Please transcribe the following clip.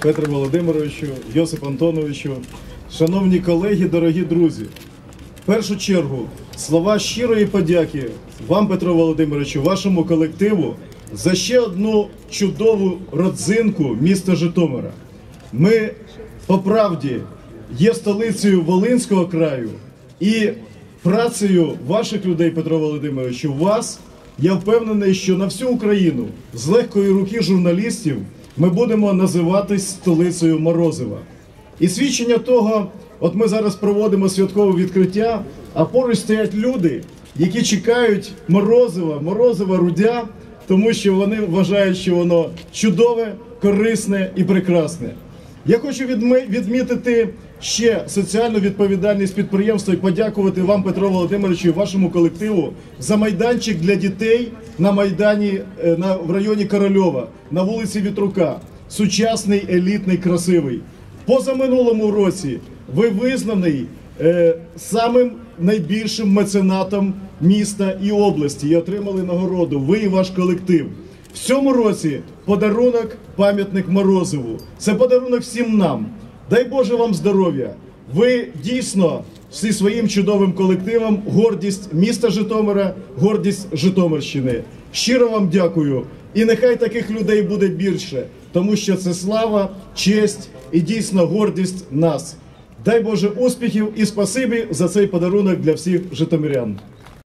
Петру Володимировичу, Йосип Антоновичу, шановні колеги, дорогі друзі. В першу чергу слова щирої подяки вам, Петро Володимировичу, вашому колективу за ще одну чудову родзинку міста Житомира. Ми по правді є столицею Волинського краю і працею ваших людей, Петро Володимирович, у вас я впевнений, що на всю Україну з легкої руки журналістів ми будемо називатись столицею Морозива. І свідчення того, от ми зараз проводимо святкове відкриття, а поруч стоять люди, які чекають морозива, морозива рудя, тому що вони вважають, що воно чудове, корисне і прекрасне. Я хочу відмітити ще соціальну відповідальність підприємства і подякувати вам, Петро Володимировичу, і вашому колективу за майданчик для дітей на майдані е, на в районі Корольова на вулиці Вітрука. Сучасний, елітний, красивий. Позаминулому році ви визнаний е, самим найбільшим меценатом міста і області і отримали нагороду. Ви і ваш колектив. В цьому році подарунок пам'ятник Морозову. Це подарунок всім нам. Дай Боже вам здоров'я. Ви дійсно всі своїм чудовим колективом гордість міста Житомира, гордість Житомирщини. Щиро вам дякую. І нехай таких людей буде більше, тому що це слава, честь і дійсно гордість нас. Дай Боже успіхів і спасибі за цей подарунок для всіх житомирян.